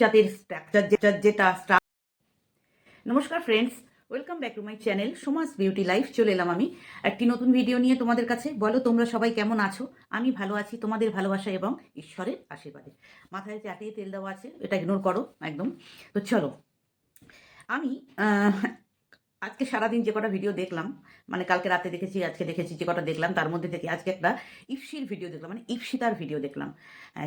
জাতের স্ট্রাকচার যেটা নমস্কার friends welcome back to my channel Samaj beauty life চলে এলাম আমি একটি নতুন ভিডিও নিয়ে তোমাদের কাছে। বলো, তোমরা সবাই কেমন আছো? আমি ভালো আছি, তোমাদের ভালোবাসা এবং ঈশ্বরের আশীর্বাদে। মাথায় চাটিয়ে তেল দেওয়া আছে, এটা ইগনোর করো, একদম। তো চলো, আমি আজকে সারাদিন যে কটা ভিডিও দেখলাম মানে কালকে রাতে দেখেছি, আজকে দেখেছি যে কটা দেখলাম, তার মধ্যে থেকে আজকে একটা ইফসির ভিডিও দেখলাম মানে ইফসিতার ভিডিও দেখলাম।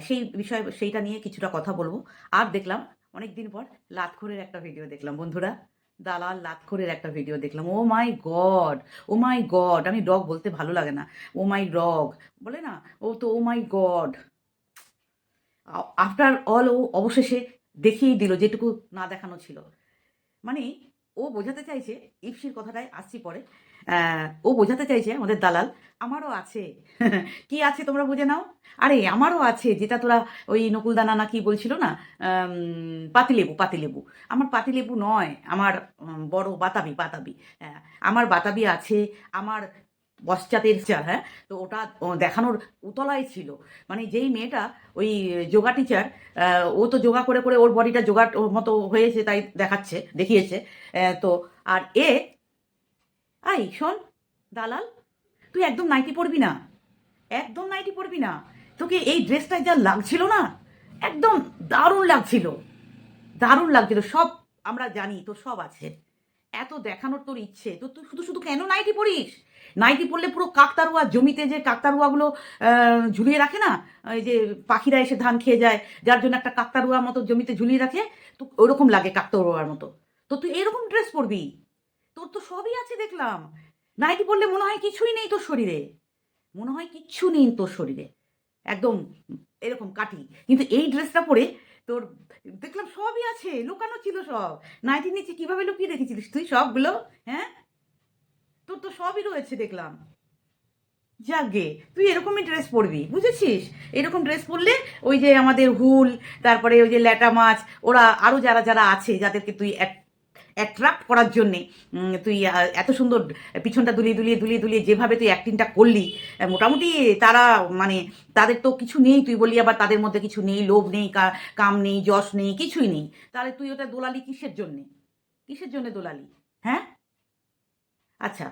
সেই বিষয়, সেইটা নিয়ে কিছুটা কথা বলব। আর দেখলাম অনেক দিন পর লাতখোরের একটা ভিডিও দেখলাম, বন্ধুরা। দালাল লাতখোরের একটা ভিডিও দেখলাম। Oh my god, oh my god, আমি ডগ বলতে ভালো লাগে না। ও মাই ডগ, বলে না? ও তো oh my god. After all ও অবশেষে দেখিয়েই দিল, যেটুকু না দেখানো ছিল। মানে ও বোঝাতে চাইছে ইফসির কথাটাই আসছি পরে ও বোঝাতে চাইছে আমাদের দালাল, আমারও আছে। কি আছে তোমরা বুঝে নাও? আরে, আমারও আছে, যেটা তোরা ওই নকুলদানা না কি বলছিল না পাতিলেবু পাতিলেবু। আমার পাতিলেবু নয়, আমার বড় বাতাবি বাতাবি। হ্যাঁ আমার বাতাবি আছে, আমার পশ্চাতের চার হ্যাঁ? তো ওটা দেখানোর উতলায় ছিল। মানে যেই মেয়েটা, ওই যোগা টিচার ও তো যোগা করে করে ওর বডিটা ওর মতো হয়েছে, তাই দেখাচ্ছে, দেখিয়েছে। তো, আর এ আই শোন, দালাল, তুই একদম নাইটি পরবি না। একদম নাইটি পরবি না। তোকে এই ড্রেসটায় যা লাগছিল না, একদম দারুণ লাগছিল। দারুণ লাগছিল, সব আমরা জানি, তোর সব আছে। এত দেখানোর তোর ইচ্ছে। তো তুই শুধু শুধু কেন নাইটি পরিস? নাইটি পরলে পুরো কাকতারুয়া জমিতে যে কাকতারুয়াগুলো ঝুলিয়ে রাখে না এই যে পাখিরা এসে ধান খেয়ে যায়, যার জন্য একটা কাকতারুয়ার মতো জমিতে ঝুলিয়ে রাখে, তো ওরকম লাগে কাকতারুয়ার মতো। তো তুই এরকম ড্রেস পরবি? তোর তো সবই আছে দেখলাম। নাইটি পরলে মনে হয় কিছুই নেই তোর শরীরে। মনে হয় কিচ্ছু নেই তোর শরীরে। একদম এরকম কাটি কিন্তু এই ড্রেসটা পরে তোর দেখলাম সবই আছে, লুকানো ছিল সব। নাইটির নিচে কীভাবে লুকিয়ে রেখেছিলিস তুই সবগুলো? হ্যাঁ? তোর তো সবই রয়েছে দেখলাম। যাকে তুই এরকমই ড্রেস পরবি, বুঝেছিস? এরকম ড্রেস পরলে ওই যে আমাদের হুল, তারপরে ওই যে ল্যাটা মাছ, ওরা আরও যারা যারা আছে, যাদেরকে তুই অ্যাট্রাক্ট করার জন্যে তুই এত সুন্দর পিছনটা দুলিয়ে দুলিয়ে দুলিয়ে দুলিয়ে যেভাবে তুই অ্যাক্টিংটা করলি মোটামুটি তারা মানে তাদের তো কিছু নেই তুই বলি আবার তাদের মধ্যে কিছু নেই, লোভ নেই কাম নেই, যশ নেই, কিছুই নেই। তাহলে তুই ওটা দোলালি কিসের জন্যে? কিসের জন্য দোলালি? হ্যাঁ? আচ্ছা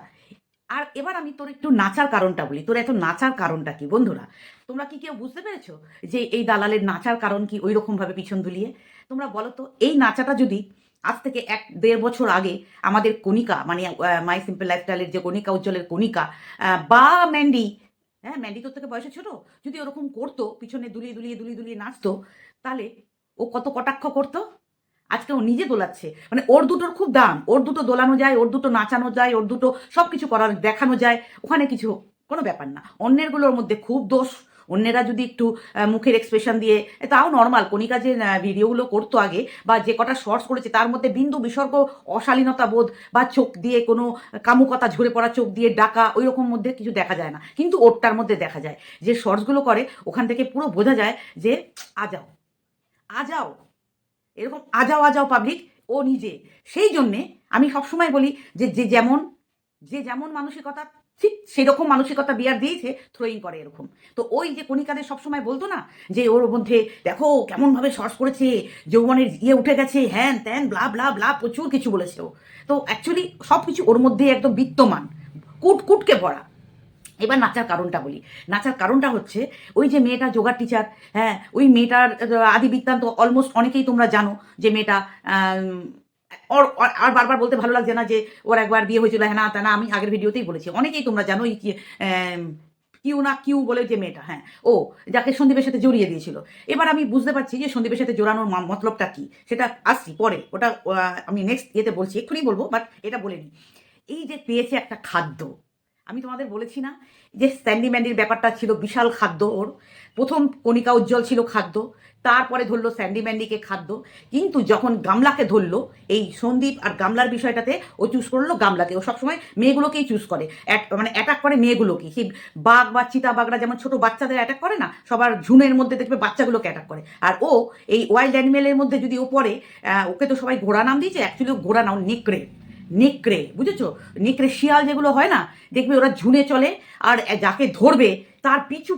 আর এবার আমি তোর একটু নাচার কারণটা বলি। তোর এত নাচার কারণটা কি, বন্ধুরা? তোমরা কি কেউ বুঝতে পেরেছ যে এই দালালের নাচার কারণ কি ওই রকমভাবে পিছন দুলিয়ে? তোমরা বলো তো, এই নাচাটা যদি আজ থেকে এক দেড় বছর আগে আমাদের কণিকা মানে মাই সিম্পল লাইফস্টাইলের যে কণিকা, উজ্জ্বলের কণিকা বা ম্যান্ডি হ্যাঁ ম্যান্ডি তোর থেকে বয়সে ছোট, যদি ওরকম করতো, পিছনে দুলিয়ে দুলিয়ে দুলিয়ে দুলিয়ে নাচতো, তাহলে ও কত কটাক্ষ করতো? আজকে ও নিজে দোলাচ্ছে। মানে ওর দুটোর খুব দাম। ওর দুটো দোলানো যায়, ওর দুটো নাচানো যায়, ওর দুটো সব কিছু করার, দেখানো যায়, ওখানে কিছু কোনো ব্যাপার না। অন্যেরগুলোর মধ্যে খুব দোষ অন্যেরা যদি একটু মুখের এক্সপ্রেশন দিয়ে তাও নর্মাল কণিকা যে ভিডিওগুলো করতো আগে, বা যে কটা শর্টস করেছে, তার মধ্যে বিন্দু বিসর্গ অশালীনতা বোধ, বা চোখ দিয়ে কোনো কামুকতা, ঝরে পড়া চোখ দিয়ে ডাকা, ওই রকম মধ্যে কিছু দেখা যায় না। কিন্তু ওরটার মধ্যে দেখা যায়। যে শর্টসগুলো করে, ওখান থেকে পুরো বোঝা যায় যে আজাও আজাও এরকম আজাও আজাও পাবলিক ও নিজে। সেই জন্যে আমি সবসময় বলি যে যে যেমন যে যেমন মানসিকতা ঠিক সেরকম মানসিকতা বিয়ার দিয়েছে থ্রোয়িং করে এরকম। তো ওই যে কণিকাদের সবসময় বলতো না যে, ওর মধ্যে, দেখো, কেমনভাবে সর্স করেছে যৌবনের ইয়ে উঠে গেছে, হ্যান ত্যান ব্লা ব্লা ব্লা প্রচুর কিছু বলেছে ও। তো অ্যাকচুয়ালি সব কিছু ওর মধ্যে একদম বিত্তমান কুট, কুটকে ভরা। এবার নাচার কারণটা বলি। নাচার কারণটা হচ্ছে, ওই যে মেয়েটা যোগার টিচার হ্যাঁ ওই মেয়েটার আদি বৃত্তান্ত অলমোস্ট অনেকেই তোমরা জানো যে মেয়েটা ওর আর বারবার বলতে ভালো লাগছে না যে ওর একবার বিয়ে হয়েছিল হ্যাঁ না তা না, আমি আগের ভিডিওতেই বলেছি। অনেকেই তোমরা জানো কিউ না কিউ বলে যে মেয়েটা হ্যাঁ। ও, যাকে সন্দীপের সাথে জড়িয়ে দিয়েছিল। এবার আমি বুঝতে পারছি যে সন্দীপের সাথে জোড়ানোর মতলবটা কি, সেটা আসছি পরে। ওটা আমি নেক্সট ইয়েতে বলছি, এক্ষুনি বলব বাট এটা বলে নিই। এই যে পেয়েছে একটা খাদ্য, আমি তোমাদের বলেছি না যে স্যান্ডি ম্যান্ডির ব্যাপারটা ছিল বিশাল খাদ্য ওর প্রথম কণিকা উজ্জ্বল ছিল খাদ্য, তারপরে ধরলো স্যান্ডি ম্যান্ডিকে খাদ্য। কিন্তু যখন গামলাকে ধরলো, এই সন্দীপ আর গামলার বিষয়টাতে ও চুজ করল গামলাকে। ও সবসময় মেয়েগুলোকেই চুজ করে। মানে অ্যাটাক করে মেয়েগুলোকে। সেই বাঘ বা চিতা বাঘরা যেমন ছোট বাচ্চাদের অ্যাটাক করে না, সবার ঝুনের মধ্যে দেখবে বাচ্চাগুলোকে অ্যাটাক করে। আর ও এই ওয়াইল্ড অ্যানিমেলের মধ্যে যদি ও পড়ে ওকে তো সবাই ঘোড়া নাম দিয়েছে অ্যাকচুয়ালি ঘোড়া নাম নেকড়ে। নেকড়ে, বুঝেছ? নেকড়ে শিয়াল যেগুলো হয় না, দেখবে ওরা ঝুনে চলে, আর যাকে ধরবে, তার পিছু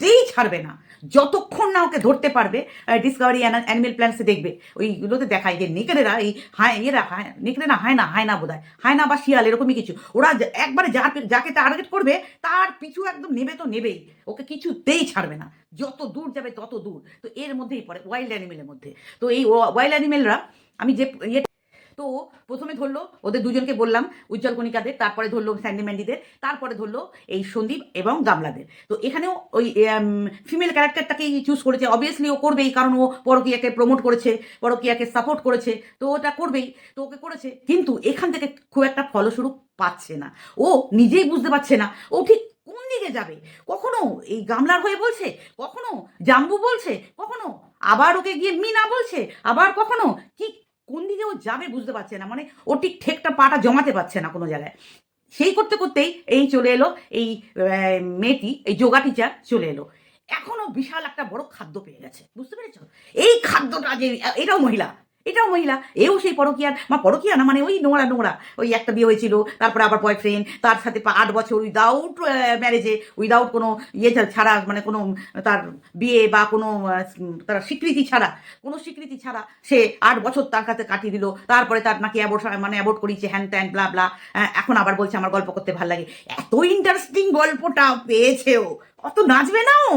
কিছুতেই ছাড়বে না। যতক্ষণ না ওকে ধরতে পারবে ডিসকাভারি অ্যানিমেল প্ল্যান্টসে দেখবে। ওইগুলোতে দেখায় যে নেকড়েরা এই হায় এরা হায় নেকড়ে না হায় না হায় না বোধ হয় হায় না বা শিয়াল, এরকমই কিছু। ওরা একবারে যা যাকে টার্গেট করবে, তার পিছু একদম নেবে তো নেবেই। ওকে কিছুতেই ছাড়বে না। যত দূর যাবে তত দূর। তো এর মধ্যেই পড়ে ওয়াইল্ড অ্যানিমেলের মধ্যে। তো এই ওয়াইল্ড অ্যানিমেলরা আমি যে তো প্রথমে ধরলো ওদের দুজনকে বললাম, উজ্জ্বল কণিকাদের, তারপরে ধরলো স্যান্ডি ম্যান্ডিদের, তারপরে ধরলো এই সন্দীপ এবং গামলাদের। তো এখানেও ওই ফিমেল ক্যারেক্টারটাকেই চুজ করেছে। অবভিয়াসলি ও করবেই, কারণ ও পরকিয়াকে প্রমোট করেছে, পরকিয়াকে সাপোর্ট করেছে, তো ওটা করবেই, তো ওকে করেছে। কিন্তু এখান থেকে খুব একটা ফলস্বরূপ পাচ্ছে না। ও নিজেই বুঝতে পারছে না, ও ঠিক কোন দিকে যাবে? কখনো এই গামলার হয়ে বলছে, কখনো জাম্বু বলছে, কখনো আবার ওকে গিয়ে মিনা বলছে, আবার কখনো কি কোন দিকে ও যাবে বুঝতে পারছে না। মানে ও ঠিক ঠেকটা পাটা জমাতে পারছে না কোনো জায়গায়। সেই করতে করতেই এই চলে এলো, এই মেয়েটি, এই যোগা টিচার চলে এলো। এখনও বিশাল একটা বড় খাদ্য পেয়ে গেছে। বুঝতে পেরেছ? এই খাদ্যটা যে এটাও মহিলা। এটাও মহিলা, এও সেই পরকিয়ার, মা পরকিয়া না মানে ওই নোংরা নোংরা, ওই একটা বিয়ে হয়েছিল, তারপরে আবার বয়ফ্রেন্ড তার সাথে আট বছর উইদাউট ম্যারেজে উইদাউট কোনো ইয়ে ছাড়া মানে কোনো তার বিয়ে বা কোনো তার স্বীকৃতি ছাড়া, কোনো স্বীকৃতি ছাড়া সে আট বছর তার কাছে কাটিয়ে দিল, তারপরে তার নাকি অ্যাবোর্ট মানে অ্যাবোর্ট করিয়েছে, হ্যান ত্যান ব্লা ব্লা এখন আবার বলছে আমার গল্প করতে ভালো লাগে। এত ইন্টারেস্টিং গল্পটা পেয়েছে ও। অত নাচবে না ও।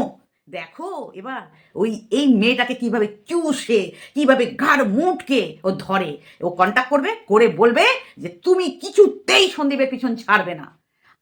দেখো, এবার ওই, এই মেয়েটাকে কীভাবে চুষে, কীভাবে ঘাড় মুটকে ও ধরে। ও কন্ট্যাক্ট করবে, করে বলবে যে, তুমি কিছুতেই সন্দীপের পিছন ছাড়বে না।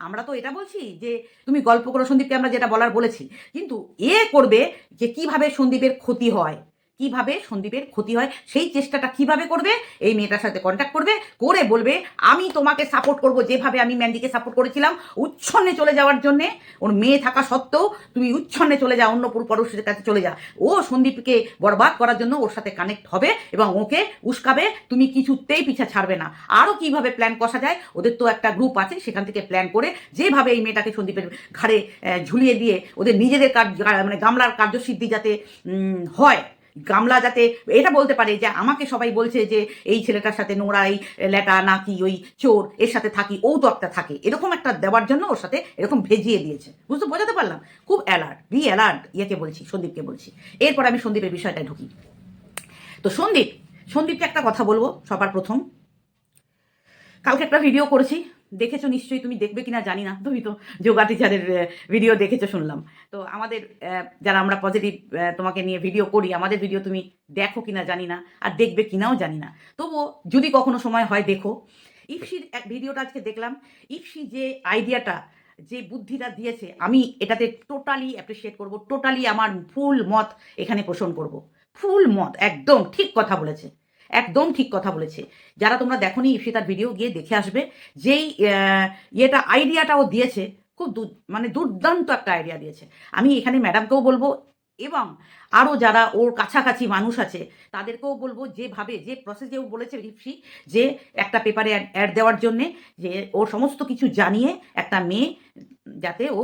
আমরা তো এটা বলছি যে, তুমি গল্প করো, সন্দীপকে আমরা যেটা বলার বলেছি। কিন্তু এ করবে যে, কীভাবে সন্দীপের ক্ষতি হয়। কীভাবে সন্দীপের ক্ষতি হয়, সেই চেষ্টাটা কীভাবে করবে, এই মেয়েটার সাথে কন্ট্যাক্ট করবে, করে বলবে, আমি তোমাকে সাপোর্ট করব। যেভাবে আমি ম্যান্ডিকে সাপোর্ট করেছিলাম, উচ্ছন্নে চলে যাওয়ার জন্যে, ওর মেয়ে থাকা সত্ত্বেও তুমি উচ্ছন্নে চলে যাও, অন্য পুরুষ পুরুষের কাছে চলে যাও। ও সন্দীপকে বরবাদ করার জন্য ওর সাথে কানেক্ট হবে এবং ওকে উস্কাবে, তুমি কিছুতেই পিছা ছাড়বে না। আরও কীভাবে প্ল্যান কষা যায়, ওদের তো একটা গ্রুপ আছে, সেখান থেকে প্ল্যান করে যেভাবে এই মেয়েটাকে সন্দীপের ঘাড়ে ঝুলিয়ে দিয়ে, ওদের নিজেদের কার্য মানে গামলার কার্যসিদ্ধি যাতে হয়। গামলা যাতে, এটা বলতে পারে যে আমাকে সবাই বলছে যে এই ছেলেটার সাথে নোংরা এই লেটা নাকি ওই চোর, এর সাথে থাকি, ও তো একটা থাকে। এরকম একটা দেওয়ার জন্য ওর সাথে এরকম ভেজিয়ে দিয়েছে। বুঝতে, বোঝাতে পারলাম? খুব অ্যালার্ট বি অ্যালার্ট ইয়েকে বলছি, সন্দীপকে বলছি। এরপর আমি সন্দীপের বিষয়টায় ঢুকি। তো সন্দীপ, সন্দীপকে একটা কথা বলব সবার প্রথম। কালকে একটা ভিডিও করেছি দেখেছ নিশ্চয়ই, তুমি দেখবে কিনা জানি না। তুমি তো যোগা টিচারের ভিডিও দেখেছ, শুনলাম। তো আমাদের যারা আমরা পজিটিভ তোমাকে নিয়ে ভিডিও করি, আমাদের ভিডিও তুমি দেখো কিনা জানি না, আর দেখবে কিনাও জানি না। তবুও যদি কখনো সময় হয়, দেখো। ইফসির এক ভিডিওটা আজকে দেখলাম। ইফসি যে আইডিয়াটা যে বুদ্ধিটা দিয়েছে, আমি এটাতে টোটালি অ্যাপ্রিসিয়েট করব টোটালি আমার ফুল মত এখানে পোষণ করব। ফুল মত, একদম ঠিক কথা বলেছে। একদম ঠিক কথা বলেছে। যারা তোমরা দেখোনি ইফসি তার ভিডিও গিয়ে দেখে আসবে যেই ইয়েটা আইডিয়াটা ও দিয়েছে, খুব মানে দুর্দান্ত একটা আইডিয়া দিয়েছে। আমি এখানে ম্যাডামকেও বলব, এবং আরও যারা ওর কাছাকাছি মানুষ আছে, তাদেরকেও বলব যেভাবে, যে প্রসেসে ও বলেছে রিপসি যে একটা পেপারে অ্যাড দেওয়ার জন্যে, যে ওর সমস্ত কিছু জানিয়ে একটা মেয়ে যাতে ও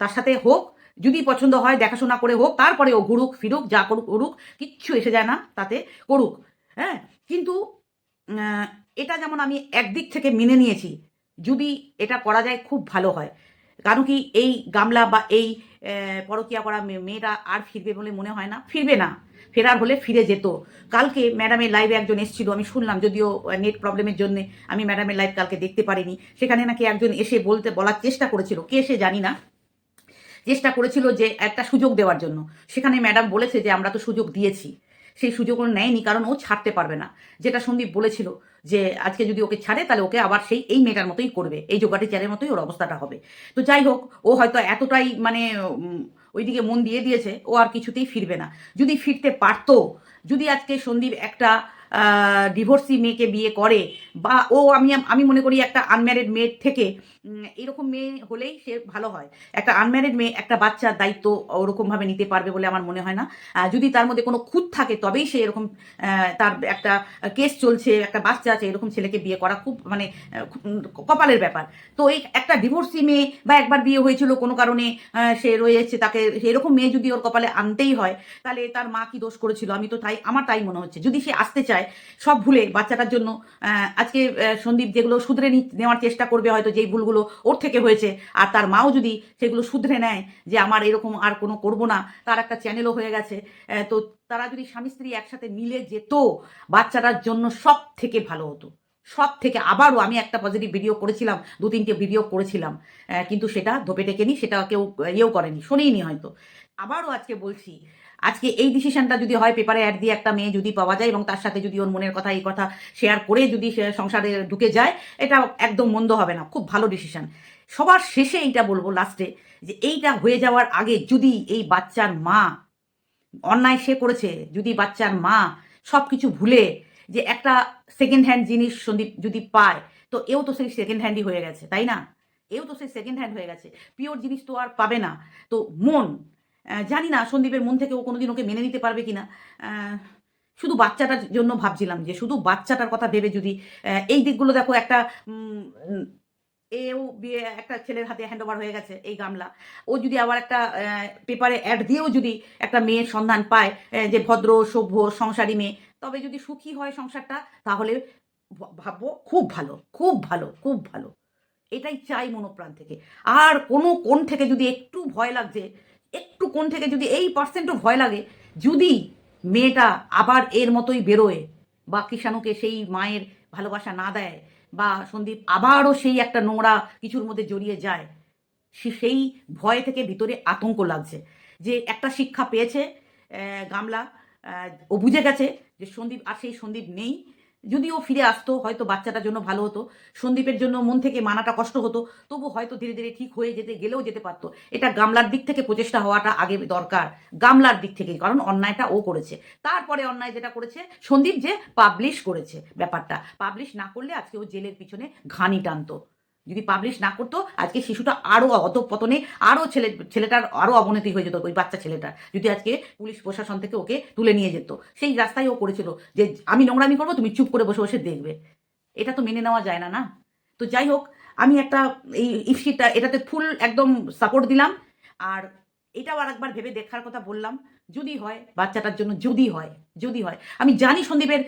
তার সাথে হোক, যদি পছন্দ হয়, দেখাশোনা করে হোক, তারপরে ও ঘুরুক, ফিরুক, যা করুক করুক, কিচ্ছু এসে যায় না, তাতে করুক। হ্যাঁ? কিন্তু এটা যেমন আমি একদিক থেকে মেনে নিয়েছি, যদি এটা করা যায় খুব ভালো হয়। কারণ কি এই গামলা বা এই পরকিয়া করা মেয়েটা আর ফিরবে বলে মনে হয় না। ফিরবে না। ফেরার হলে ফিরে যেত। কালকে ম্যাডামের লাইভে একজন এসেছিল, আমি শুনলাম, যদিও নেট প্রবলেমের জন্য আমি ম্যাডামের লাইভ কালকে দেখতে পারিনি। সেখানে নাকি একজন এসে বলতে, বলার চেষ্টা করেছিল। কে সে জানি না। চেষ্টা করেছিল যে একটা সুযোগ দেওয়ার জন্য। সেখানে ম্যাডাম বলেছে যে, আমরা তো সুযোগ দিয়েছি। সেই সুযোগ নেয়নি, কারণ ও ছাড়তে পারবে না। যেটা সন্দীপ বলেছিল যে, আজকে যদি ওকে ছাড়ে, তাহলে ওকে আবার সেই, এই মেয়েটার মতোই করবে। এই যোগাটি চারের মতোই ওর অবস্থাটা হবে। তো যাই হোক, ও হয়তো এতটাই মানে ওইদিকে মন দিয়ে দিয়েছে, ও আর কিছুতেই ফিরবে না। যদি ফিরতে পারতো, যদি আজকে সন্দীপ একটা ডিভোর্সি মেয়েকে বিয়ে করে বা ও আমি আমি মনে করি একটা আনম্যারিড মেয়ের থেকে এরকম মেয়ে হলেই সে ভালো হয়। একটা আনম্যারিড মেয়ে একটা বাচ্চার দায়িত্ব ওরকমভাবে নিতে পারবে বলে আমার মনে হয় না। যদি তার মধ্যে কোনো খুঁত থাকে তবেই সে এরকম তার একটা কেস চলছে, একটা বাচ্চা আছে, এরকম ছেলেকে বিয়ে করা খুব মানে কপালের ব্যাপার। তো এই একটা ডিভোর্সি মেয়ে বা একবার বিয়ে হয়েছিল কোনো কারণে সে রয়েছে, তাকে এরকম মেয়ে যদি ওর কপালে আনতেই হয়, তাহলে তার মা কি দোষ করেছিল? আমি তো তাই, আমার তাই মনে হচ্ছে। যদি সে আসতে চায় চায় সব ভুলে বাচ্চাটার জন্য আজকে সন্দীপ যেগুলো শুধরে নেওয়ার চেষ্টা করবে হয়তো যেই ভুলগুলো ওর থেকে হয়েছে, আর তার মাও যদি সেগুলো শুধরে নেয় যে আমার এরকম আর কোনো করব না, তার একটা চ্যানেলও হয়ে গেছে তো তারা যদি স্বামী স্ত্রী একসাথে মিলে যেত, বাচ্চাটার জন্য সব থেকে ভালো হতো। সব থেকে আবারও আমি একটা পজিটিভ ভিডিও করেছিলাম, দু তিনটে ভিডিও করেছিলাম কিন্তু সেটা ধোপে টেকেনি, সেটা কেউ, ইয়েও করেনি, শোনেইনি হয়তো। আবারও আজকে বলছি আজকে এই ডিসিশনটা যদি হয় পেপারে অ্যাড দিয়ে একটা মেয়ে যদি পাওয়া যায় এবং তার সাথে যদি ওর মনের কথা, এই কথা শেয়ার করে যদি সংসারে ঢুকে যায়, এটা একদম মন্দ হবে না। খুব ভালো ডিসিশন সবার শেষে এইটা বলব লাস্টে যে এইটা হয়ে যাওয়ার আগে যদি এই বাচ্চার মা, অন্যায় সে করেছে, যদি বাচ্চার মা সব কিছু ভুলে যে একটা সেকেন্ড হ্যান্ড জিনিস সন্দীপ যদি পায়, তো এও তো সেই সেকেন্ড হ্যান্ডই হয়ে গেছে, তাই না? এও তো সেই সেকেন্ড হ্যান্ড হয়ে গেছে। পিওর জিনিস তো আর পাবে না। তো মন জানি না সন্দীপের মন থেকে ও কোনোদিন ওকে মেনে নিতে পারবে কিনা। আহ, শুধু বাচ্চাটার জন্য ভাবছিলাম যে শুধু বাচ্চাটার কথা ভেবে যদি এই দিকগুলো দেখো একটা এও বিয়ে একটা ছেলের হাতে হ্যান্ড ওভার হয়ে গেছে এই গামলা। ও যদি আবার একটা পেপারে অ্যাড দিয়েও যদি একটা মেয়ের সন্ধান পায় যে ভদ্র সভ্য সংসারী মেয়ে তবে যদি সুখী হয় সংসারটা তাহলে ভাববো খুব ভালো খুব ভালো খুব ভালো। এটাই চাই মনোপ্রাণ থেকে। আর কোনো কোন থেকে যদি একটু ভয় লাগছে একটু কোন থেকে যদি এই পার্সেন্টও ভয় লাগে, যদি মেয়েটা আবার এর মতোই বেরোয় বা কিষাণুকে সেই মায়ের ভালোবাসা না দেয় বা সন্দীপ আবারও সেই একটা নোংরা কিছুর মধ্যে জড়িয়ে যায়, সে সেই ভয় থেকে ভিতরে আতঙ্ক লাগছে। যে একটা শিক্ষা পেয়েছে গামলা ও বুঝে গেছে যে সন্দীপ আর সেই সন্দীপ নেই। যদি ও ফিরে আসতো, হয়তো বাচ্চাটার জন্য ভালো হতো, সন্দীপের জন্য মন থেকে মানাটা কষ্ট হতো তবু হয়তো ধীরে ধীরে ঠিক হয়ে যেতে, গেলেও যেতে পারতো। এটা গামলার দিক থেকে প্রচেষ্টা হওয়াটা আগে দরকার, গামলার দিক থেকে, কারণ অন্যায়টা ও করেছে। তারপরে অন্যায় যেটা করেছে, সন্দীপ যে পাবলিশ করেছে ব্যাপারটা। পাবলিশ না করলে আজকে ও জেলের পিছনে ঘানি টানতো। যদি পাবলিশ না করতো, আজকে শিশুটা আরও অধপতনে আরও ছেলে, ছেলেটার আরও অবনতি হয়ে যেত, ওই বাচ্চা ছেলেটার। যদি আজকে পুলিশ, প্রশাসন থেকে ওকে তুলে নিয়ে যেত। সেই রাস্তায় ও করেছিল যে, আমি নোংরামি করব, তুমি চুপ করে বসে বসে দেখবে। এটা তো মেনে নেওয়া যায় না না? তো যাই হোক, আমি একটা এই ইফসিটা এটাতে ফুল একদম সাপোর্ট দিলাম। আর এটাও আর একবার ভেবে দেখার কথা বললাম, যদি হয়, বাচ্চাটার জন্য যদি হয় যদি হয়। আমি জানি সন্দীপের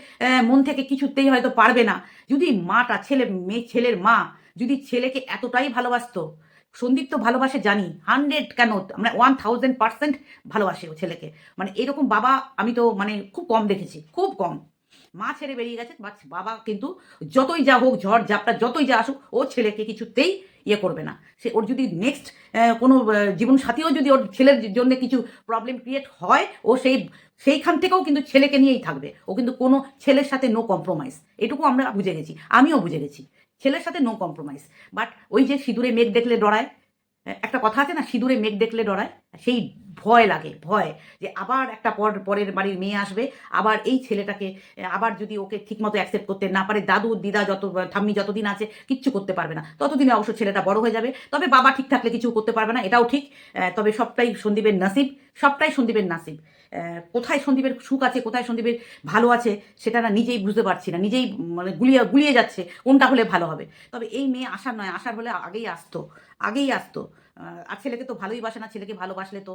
মন থেকে কিছুতেই হয়তো পারবে না। যদি মাটা, ছেলে, মেয়ে, ছেলের মা যদি ছেলেকে এতটাই ভালোবাসতো, সন্দীপ তো ভালোবাসে জানি হান্ড্রেড কেন মানে ওয়ান থাউজেন্ড পার্সেন্ট ভালোবাসে ও ছেলেকে। মানে এরকম বাবা আমি তো মানে খুব কম দেখেছি, খুব কম। মা ছেড়ে বেরিয়ে গেছে বাবা কিন্তু যতই যা হোক, ঝড় ঝাপটা যতই যা আসুক, ও ছেলেকে কিছুতেই ইয়ে করবে না। সে ওর যদি নেক্সট কোনো জীবন সাথীও যদি ওর ছেলের জন্য কিছু প্রবলেম ক্রিয়েট হয়, ও সেই, সেইখান থেকেও কিন্তু ছেলেকে নিয়েই থাকবে। ও কিন্তু কোনো ছেলের সাথে নো কম্প্রোমাইজ এটুকু আমরা বুঝে গেছি, আমিও বুঝে গেছি। ছেলের সাথে নো কম্প্রোমাইজ বাট ওই যে সিঁদুরে মেঘ দেখলে ডরায় একটা কথা আছে না, সিঁদুরে মেঘ দেখলে ডরায়? সেই ভয় লাগে, ভয় যে আবার একটা পর, পরের বাড়ির মেয়ে আসবে, আবার এই ছেলেটাকে, আবার যদি ওকে ঠিকমতো অ্যাকসেপ্ট করতে না পারে, দাদু, দিদা যত, ঠাম্মি যতদিন আছে, কিচ্ছু করতে পারবে না। ততদিনে অবশ্য ছেলেটা বড় হয়ে যাবে। তবে বাবা ঠিক থাকলে কিছু করতে পারবে না, এটাও ঠিক। তবে সবটাই সন্দীপের নাসিব, সবটাই সন্দীপের নাসিব। কোথায় সন্দীপের সুখ আছে, কোথায় সন্দীপের ভালো আছে, সেটা না নিজেই বুঝতে পারছি না, নিজেই মানে গুলিয়ে গুলিয়ে যাচ্ছে, কোনটা হলে ভালো হবে। তবে এই মেয়ে আসার নয় আসার হলে আগেই আসতো আগেই আসতো। আর ছেলেকে তো ভালোই বাসে না, ছেলেকে ভালোবাসলে তো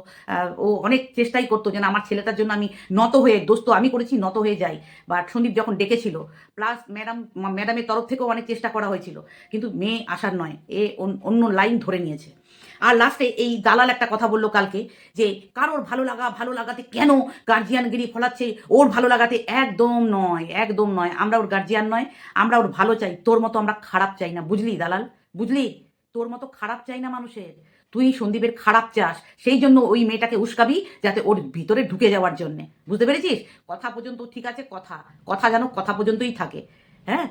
ও অনেক চেষ্টাই করতো যেন আমার ছেলেটার জন্য আমি নত হয়ে, দোস্ত আমি করেছি, নত হয়ে যাই। বাট সন্দীপ যখন ডেকেছিল প্লাস ম্যাডাম ম্যাডামের তরফ থেকেও অনেক চেষ্টা করা হয়েছিল। কিন্তু মেয়ে আসার নয়, এ অন্য লাইন ধরে নিয়েছে। আর লাস্টে এই দালাল একটা কথা বলল কালকে, যে কারোর ভালো লাগা, ভালো লাগাতে কেন গার্জিয়ানগিরি ফলাচ্ছে? ওর ভালো লাগাতে একদম নয় একদম নয়। আমরা ওর গার্জিয়ান নয়, আমরা ওর ভালো চাই। তোর মতো আমরা খারাপ চাই না। বুঝলি দালাল? বুঝলি? তোর মতো খারাপ চাই না মানুষের। তুই সন্দীপের খারাপ চাস, সেই জন্য ওই মেয়েটাকে উস্কাবি যাতে ওর ভিতরে ঢুকে যাওয়ার জন্যে। বুঝতে পেরেছিস? কথা পর্যন্ত ঠিক আছে, কথা। কথা যেন কথা পর্যন্তই থাকে। হ্যাঁ?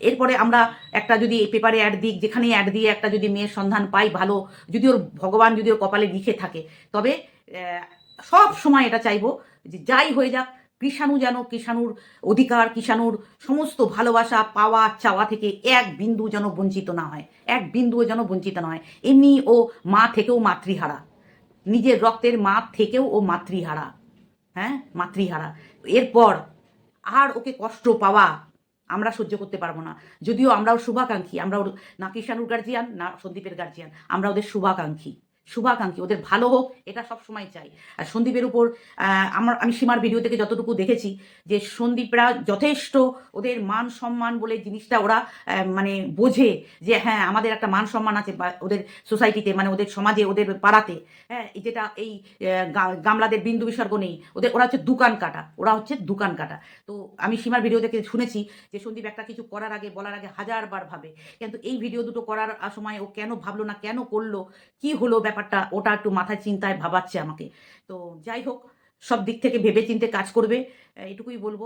এরপরে আমরা একটা যদি পেপারে অ্যাড দিক যেখানেই অ্যাড দিয়ে একটা যদি মেয়ের সন্ধান পাই ভালো, যদি ওর ভগবান যদি ওর কপালে লিখে থাকে। তবে সব সময় এটা চাইব যে যাই হয়ে যাক কৃষাণু যেন কৃষাণুর অধিকার, কৃষাণুর সমস্ত ভালোবাসা, পাওয়া, চাওয়া থেকে এক বিন্দু যেন বঞ্চিত না হয়। এক বিন্দুও যেন বঞ্চিত না হয়। এমনি ও মা থেকেও মাতৃহারা। নিজের রক্তের মা থেকেও ও মাতৃহারা। হ্যাঁ? মাতৃহারা। এরপর আর ওকে কষ্ট পাওয়া আমরা সহ্য করতে পারব না। যদিও আমরা ওর শুভাকাঙ্ক্ষী। আমরা ওর না কৃষাণুর গার্জিয়ান না সন্দীপের গার্জিয়ান আমরা ওদের শুভাকাঙ্ক্ষী। শুভাকাঙ্ক্ষী, ওদের ভালো হোক, এটা সব সময় চাই। আর সন্দীপের উপর আমার, আমি সীমার ভিডিও থেকে যতটুকু দেখেছি, যে সন্দীপরা যথেষ্ট ওদের মান সম্মান বলে জিনিসটা ওরা মানে বোঝে, যে হ্যাঁ আমাদের একটা মান সম্মান আছে ওদের সোসাইটিতে মানে ওদের সমাজে, ওদের পাড়াতে হ্যাঁ যেটা এই গামলাদের বিন্দু বিসর্গ নেই, ওদের, ওরা হচ্ছে দোকান কাটা, ওরা হচ্ছে দোকান কাটা। তো আমি সীমার ভিডিও থেকে শুনেছি যে সন্দীপ একটা কিছু করার আগে, বলার আগে হাজারবার ভাবে, কিন্তু এই ভিডিও দুটো করার সময় ও কেন ভাবলো না, কেন করল, কি হলো ব্যাপারটা, ওটা একটু মাথায় চিন্তায় ভাবাচ্ছে আমাকে। তো যাই হোক, সব দিক থেকে ভেবে চিন্তে কাজ করবে এটুকুই বলব।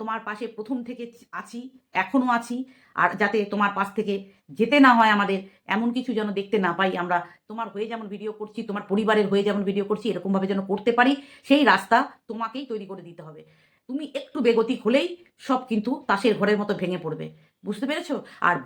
তোমার পাশে প্রথম থেকে আছি, এখনও আছি, আর যাতে তোমার পাশ থেকে যেতে না হয় আমাদের, এমন কিছু যেন দেখতে না পাই আমরা। তোমার হয়ে যেমন ভিডিও করছি, তোমার পরিবারের হয়ে যেমন ভিডিও করছি, এরকমভাবে যেন করতে পারি, সেই রাস্তা তোমাকেই তৈরি করে দিতে হবে। তুমি একটু বেগতিক হলেই সব কিন্তু তাসের ঘরের মতো ভেঙে পড়বে। বুঝতে পেরেছ? আর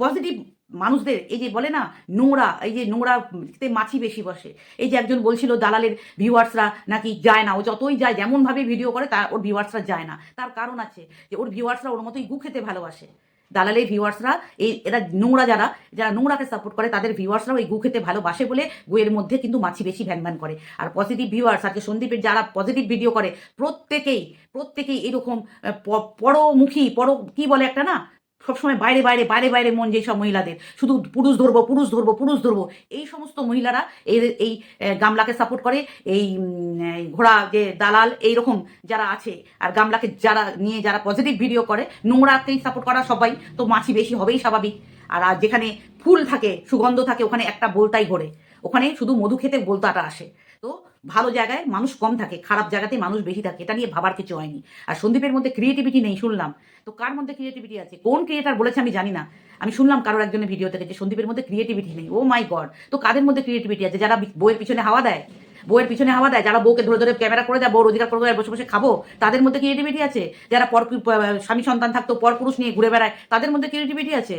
পজিটিভ মানুষদের, এই যে বলে না, নোংরা, এই যে নোংরা তে মাছি বেশি বসে। এই যে একজন বলছিল দালালের ভিউয়ার্সরা নাকি যায় না, ও যতই যায়, যেমনভাবে ভিডিও করে, তা ওর ভিউয়ার্সরা যায় না। তার কারণ আছে যে ওর ভিউয়ার্সরা ওর মতোই গু খেতে ভালোবাসে। দালালের ভিউয়ার্সরা, এই এরা নোংরা যারা যারা নোংরাকে সাপোর্ট করে, তাদের ভিউয়ার্সরাও এই গু খেতে ভালোবাসে বলে গুয়ের মধ্যে কিন্তু মাছি বেশি ভ্যান করে। আর পজিটিভ ভিউয়ার্স আজকে সন্দীপের যারা পজিটিভ ভিডিও করে, প্রত্যেকেই প্রত্যেকেই এরকম পরমুখী, পর, কি বলে একটা না সবসময় বাইরে বাইরে বাইরে বাইরে মন যেই সব মহিলাদের। শুধু পুরুষ ধরবো পুরুষ ধরবো পুরুষ ধরবো। এই সমস্ত মহিলারা এই এই গামলাকে সাপোর্ট করে, এই ঘোড়া, যে দালাল এই রকম যারা আছে, আর গামলাকে যারা নিয়ে যারা পজিটিভ ভিডিও করে, নোংরাকেই সাপোর্ট করা সবাই। তো মাছি বেশি হবেই স্বাভাবিক। আর আর যেখানে ফুল থাকে, সুগন্ধ থাকে, ওখানে একটা বোলতাই ঘোরে। ওখানে শুধু মধু খেতে বোলতাটা আসে। তো ভালো জায়গায় মানুষ কম থাকে খারাপ জায়গাতে মানুষ বেশি থাকে এটা নিয়ে ভাবার কিছু হয়নি। আর সন্দীপের মধ্যে ক্রিয়েটিভিটি নেই শুনলাম। তো কার মধ্যে ক্রিয়েটিভিটি আছে? কোন ক্রিয়েটার বলেছে আমি জানি না। আমি শুনলাম কারোর একজনের ভিডিও থেকে যে সন্দীপের মধ্যে ক্রিয়েটিভিটি নেই। ও মাই গড তো কাদের মধ্যে ক্রিয়েটিভিটি আছে? যারা বইয়ের পিছনে হাওয়া দেয় বইয়ের পিছনে হাওয়া দেয় যারা বউকে ধরে ধরে ক্যামেরা করে দেয় বউ রোজগার করে দেয়, বসে বসে খাব তাদের মধ্যে ক্রিয়েটিভিটি আছে? যারা পর স্বামী সন্তান থাকতো পর পুরুষ নিয়ে ঘুরে বেড়ায় তাদের মধ্যে ক্রিয়েটিভিটি আছে?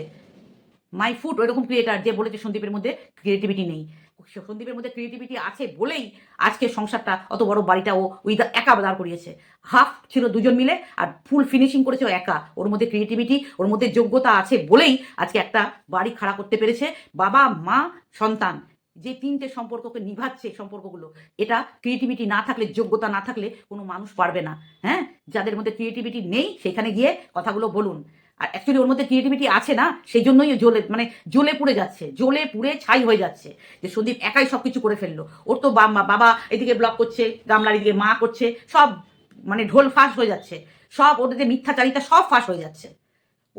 মাই ফুড ওইরকম ক্রিয়েটার যে বলেছে সন্দীপের মধ্যে ক্রিয়েটিভিটি নেই। সন্দীপের মধ্যে ক্রিয়েটিভিটি আছে বলেই আজকে সংসারটা অত বড় বাড়িটা ও উই একা দাঁড় করিয়েছে। হাফ ছিল দুজন মিলে আর ফুল ফিনিশিং করেছে ও একা। ওর মধ্যে ক্রিয়েটিভিটি ওর মধ্যে যোগ্যতা আছে বলেই আজকে একটা বাড়ি খাড়া করতে পেরেছে বাবা, মা, সন্তান। যে তিনটে সম্পর্ককে নিভাচ্ছে সম্পর্কগুলো, এটা ক্রিয়েটিভিটি না থাকলে, যোগ্যতা না থাকলে কোনো মানুষ পারবে না। হ্যাঁ? যাদের মধ্যে ক্রিয়েটিভিটি নেই, সেখানে গিয়ে কথাগুলো বলুন। আর অ্যাকচুয়ালি ওর মধ্যে ক্রিয়েটিভিটি আছে না সেই জন্যই জ্বলে মানে জ্বলে পুড়ে যাচ্ছে, জ্বলে পুড়ে ছাই হয়ে যাচ্ছে যে সন্দীপ একাই সব কিছু করে ফেলল। ওর তো বাবা এদিকে ব্লক করছে, গামলার এদিকে মা করছে, সব মানে ঢোল ফাঁস হয়ে যাচ্ছে, সব ওদের যে মিথ্যাচারিতা সব ফাঁস হয়ে যাচ্ছে।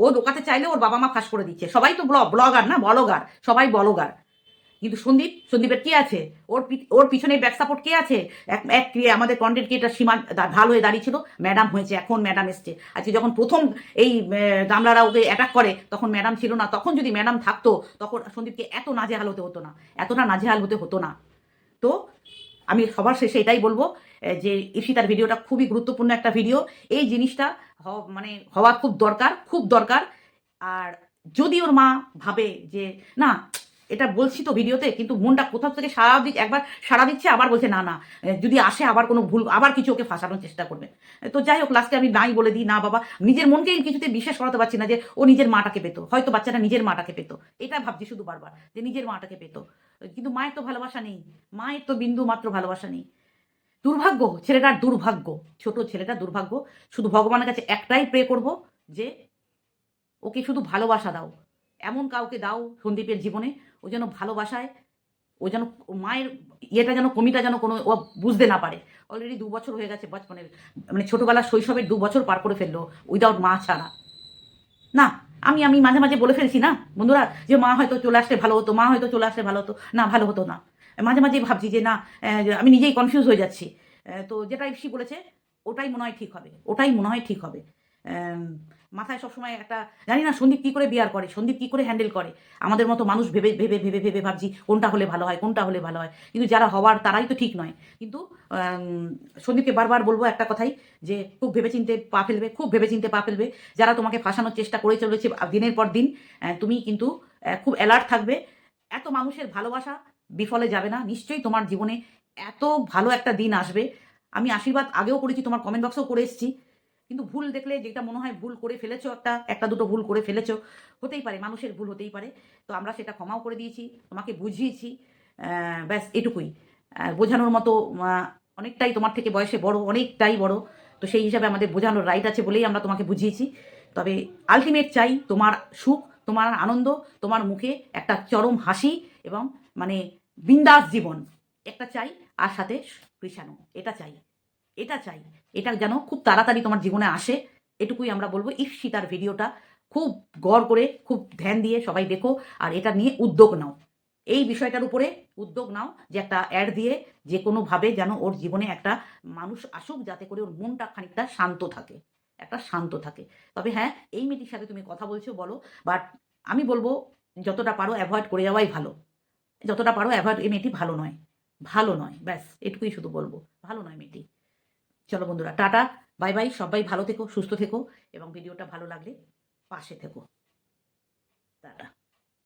ও ঢোকাতে চাইলে ওর বাবা মা ফাঁস করে দিচ্ছে। সবাই তো ব্লগ, ব্লগার না, বলগার, সবাই বলগার। কিন্তু সন্দীপ, সন্দীপের কে আছে? ওর ওর পিছনে ব্যাক সাপোর্ট কে আছে? এক এক আমাদের কন্টেন্ট ক্রিয়েটার সীমা ঢাল হয়ে দাঁড়িয়েছিল। ম্যাডাম হয়েছে, এখন ম্যাডাম এসছে। আজকে যখন প্রথম এই গামলারা ওকে অ্যাটাক করে, তখন ম্যাডাম ছিল না। তখন যদি ম্যাডাম থাকতো, তখন সন্দীপকে এত নাজেহাল হতে হতো না। এতটা নাজেহাল হতে হতো না। তো আমি সবার শেষে এটাই বলব যে ঈশিতার ভিডিওটা খুবই গুরুত্বপূর্ণ একটা ভিডিও। এই জিনিসটা মানে হওয়া খুব দরকার খুব দরকার। আর যদি ওর মা ভাবে যে, না এটা বলছি তো ভিডিওতে, কিন্তু মনটা কোথাও থেকে সারা দিক, একবার সারা দিচ্ছে, আবার বলছে, না না, যদি আসে আবার কোনো ভুল, আবার কিছু ওকে ফাঁসানোর চেষ্টা করবে। তো যাই হোক লাস্টে আমি নাই বলে দিই, না, বাবা, নিজের মনকেই কিছুতে বিশ্বাস করাতে পারছি না যে ও নিজের মাটাকে পেতো, হয়তো বাচ্চাটা নিজের মাটাকে পেতো। এটা ভাবছি শুধু বারবার, যে নিজের মাটাকে পেতো। কিন্তু মায়ের তো ভালোবাসা নেই, মায়ের তো বিন্দু মাত্র ভালোবাসা নেই। দুর্ভাগ্য, ছেলেটার দুর্ভাগ্য, ছোট ছেলেটা দুর্ভাগ্য, শুধু ভগবানের কাছে একটাই প্রে করব যে ওকে শুধু ভালোবাসা দাও। এমন কাউকে দাও সন্দীপের জীবনে ও যেন ভালোবাসায়, ও যেন মায়ের ইয়েটা যেন, কমিটা যেন কোনো, ও বুঝতে না পারে। অলরেডি দু বছর হয়ে গেছে বচপনের মানে ছোটোবেলার শৈশবের দু বছর পার করে ফেলল উইদাউট মা ছাড়া। না, আমি আমি মাঝে মাঝে বলে ফেলছি না, বন্ধুরা, যে মা হয়তো চলে আসলে ভালো হতো, মা হয়তো চলে আসলে ভালো হতো, না, ভালো হতো না। মাঝে মাঝে ভাবছি যে না আমি নিজেই কনফিউজ হয়ে যাচ্ছি। তো যেটা ইপসি বলেছে, ওটাই মনে হয় ঠিক হবে, ওটাই মনে হয় ঠিক হবে। মাথায় সবসময় একটা, জানি না সন্দীপ কী করে বিয়ার করে, সন্দীপ কী করে হ্যান্ডেল করে। আমাদের মতো মানুষ ভেবে ভেবে ভেবে ভেবে ভাবছি কোনটা হলে ভালো হয়, কোনটা হলে ভালো হয়। কিন্তু যারা হওয়ার তারাই তো ঠিক নয়। কিন্তু সন্দীপকে বারবার বলব একটা কথাই যে, খুব ভেবেচিন্তে পা ফেলবে, খুব ভেবেচিন্তে পা ফেলবে। যারা তোমাকে ফাঁসানোর চেষ্টা করে চলেছে দিনের পর দিন তুমি কিন্তু খুব অ্যালার্ট থাকবে। এত মানুষের ভালোবাসা বিফলে যাবে না। নিশ্চয়ই তোমার জীবনে এত ভালো একটা দিন আসবে। আমি আশীর্বাদ আগেও করেছি, তোমার কমেন্ট বক্সেও করে এসেছি। কিন্তু ভুল দেখলে যেটা মনে হয় ভুল করে ফেলেছো একটা একটা দুটো ভুল করে ফেলেছো, হতেই পারে, মানুষের ভুল হতেই পারে। তো আমরা সেটা ক্ষমাও করে দিয়েছি, তোমাকে বুঝিয়েছি ব্যাস এটুকুই। বোঝানোর মতো অনেকটাই তোমার থেকে বয়সে বড়, অনেকটাই বড়। তো সেই হিসাবে আমাদের বোঝানোর রাইট আছে বলেই আমরা তোমাকে বুঝিয়েছি। তবে আলটিমেট চাই তোমার সুখ, তোমার আনন্দ, তোমার মুখে একটা চরম হাসি এবং মানে বিন্দাস জীবন। একটা চাই, আর সাথে কৃষাণু। এটা চাই। এটা চাই। এটা যেন খুব তাড়াতাড়ি তোমার জীবনে আসে। এটুকুই আমরা বলব। ইফসিতার ভিডিওটা খুব গড় করে, খুব ধ্যান দিয়ে সবাই দেখো আর এটা নিয়ে উদ্যোগ নাও। এই বিষয়টার উপরে উদ্যোগ নাও যে একটা অ্যাড দিয়ে যে কোনোভাবে যেন ওর জীবনে একটা মানুষ আসুক যাতে করে ওর মনটা খানিকটা শান্ত থাকে, একটা শান্ত থাকে। তবে হ্যাঁ এই মেয়েটির সাথে তুমি কথা বলছো বলো বাট আমি বলব যতটা পারো অ্যাভয়েড করে যাওয়াই ভালো। যতটা পারো অ্যাভয়েড এই মেয়েটি ভালো নয়। ভালো নয়, ব্যাস, এটুকুই শুধু বলব। ভালো নয় মেয়েটি। চলো বন্ধুরা, টাটা, বাই বাই, সবাই ভালো থেকো, সুস্থ থেকো, এবং ভিডিওটা ভালো লাগলে পাশে থেকো। টাটা।